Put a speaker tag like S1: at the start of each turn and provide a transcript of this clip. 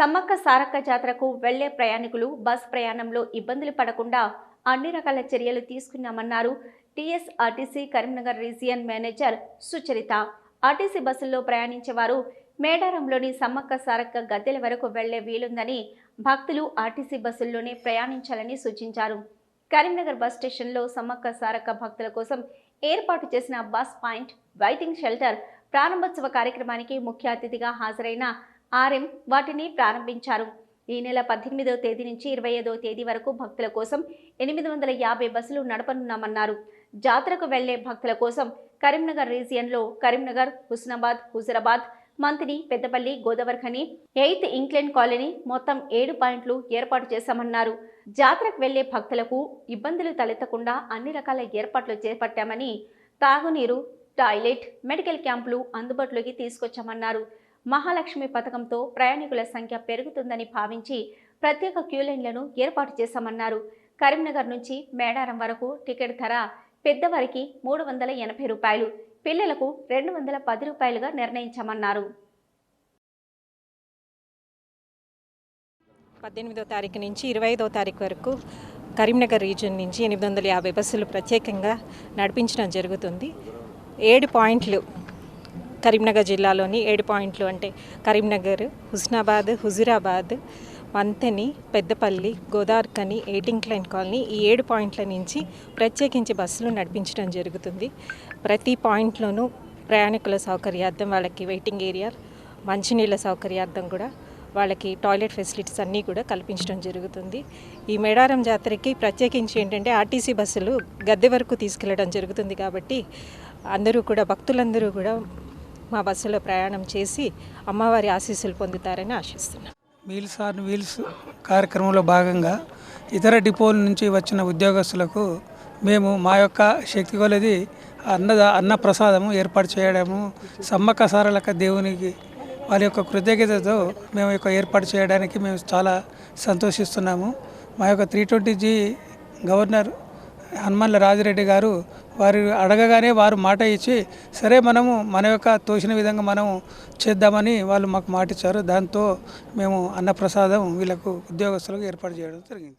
S1: సమ్మక్క సారక్క జాతరకు వెళ్ళే ప్రయాణికులు బస్ ప్రయాణంలో ఇబ్బందులు పడకుండా అన్ని రకాల చర్యలు తీసుకున్నామన్నారు TSRTC Karimnagar region manager Sucharitha. RTC బస్సుల్లో ప్రయాణించేవారు మేడారంలోని సమ్మక్క సారక్క గద్దెల వరకు వెళ్ళే వీలుందని భక్తులు ఆర్టీసీ బస్సుల్లోనే ప్రయాణించాలని సూచించారు. కరీంనగర్ బస్ స్టేషన్లో సమ్మక్క సారక్క భక్తుల కోసం ఏర్పాటు చేసిన బస్ పాయింట్ వైటింగ్ షెల్టర్ ప్రారంభోత్సవ కార్యక్రమానికి ముఖ్య అతిథిగా హాజరైన ఆర్ఎం వాటిని ప్రారంభించారు. ఈ నెల పద్దెనిమిదవ తేదీ నుంచి ఇరవై ఐదవ తేదీ వరకు భక్తుల కోసం ఎనిమిది వందల యాభై బస్సులు నడపనున్నామన్నారు. జాతరకు వెళ్ళే భక్తుల కోసం Karimnagar రీజియన్లో Karimnagar Husnabad Huzurabad Manthani Peddapalli Godavarikhani eighth incline colony మొత్తం ఏడు పాయింట్లు ఏర్పాటు చేశామన్నారు. జాతరకు వెళ్ళే భక్తులకు ఇబ్బందులు తలెత్తకుండా అన్ని రకాల ఏర్పాట్లు చేపట్టామని తాగునీరు టాయిలెట్ మెడికల్ క్యాంపులు అందుబాటులోకి తీసుకొచ్చామన్నారు. మహాలక్ష్మి పథకంతో ప్రయాణికుల సంఖ్య పెరుగుతుందని భావించి ప్రత్యేక క్యూలైన్లను ఏర్పాటు చేశామన్నారు. కరీంనగర్ నుంచి మేడారం వరకు టికెట్ ధర పెద్దవారికి మూడు వందల ఎనభై రూపాయలు పిల్లలకు రెండు వందల పది రూపాయలుగా నిర్ణయించామన్నారు.
S2: పద్దెనిమిదో తారీఖు నుంచి ఇరవై ఐదో తారీఖు వరకు కరీంనగర్ రీజియన్ నుంచి ఎనిమిది వందల యాభై బస్సులు ప్రత్యేకంగా నడిపించడం జరుగుతుంది. ఏడు పాయింట్లు కరీంనగర్ జిల్లాలోని ఏడు పాయింట్లు అంటే Karimnagar Husnabad Huzurabad Manthani Peddapalli Godavarikhani eighth incline colony ఈ ఏడు పాయింట్ల నుంచి ప్రత్యేకించి బస్సులు నడిపించడం జరుగుతుంది. ప్రతి పాయింట్లోనూ ప్రయాణికుల సౌకర్యార్థం వాళ్ళకి వెయిటింగ్ ఏరియా మంచినీళ్ళ సౌకర్యార్థం కూడా వాళ్ళకి టాయిలెట్ ఫెసిలిటీస్ అన్నీ కూడా కల్పించడం జరుగుతుంది. ఈ మేడారం జాతరకి ప్రత్యేకించి ఏంటంటే ఆర్టీసీ బస్సులు గద్దె వరకు తీసుకెళ్ళడం జరుగుతుంది కాబట్టి అందరూ కూడా భక్తులందరూ కూడా మా బస్సులో ప్రయాణం చేసి అమ్మవారి ఆశీస్సులు పొందుతారని ఆశిస్తున్నాను
S3: మీల్స్ ఆన్ వీల్స్ కార్యక్రమంలో భాగంగా ఇతర డిపోల నుంచి వచ్చిన ఉద్యోగస్తులకు మేము మా యొక్క శక్తి కొలది అన్నద అన్న ప్రసాదము ఏర్పాటు చేయడము సమ్మక్క సారలక దేవునికి వారి యొక్క కృతజ్ఞతతో మేము యొక్క ఏర్పాటు చేయడానికి మేము చాలా సంతోషిస్తున్నాము. మా యొక్క three twenty G governor Hanumalla Rajireddy గారు వారు అడగగానే వారు మాట ఇచ్చి సరే మనము మన యొక్క తోచిన విధంగా మనము చేద్దామని వాళ్ళు మాకు మాట ఇచ్చారు. దాంతో మేము అన్నప్రసాదం వీళ్ళకు ఉద్యోగస్తులకు ఏర్పాటు చేయడం జరిగింది.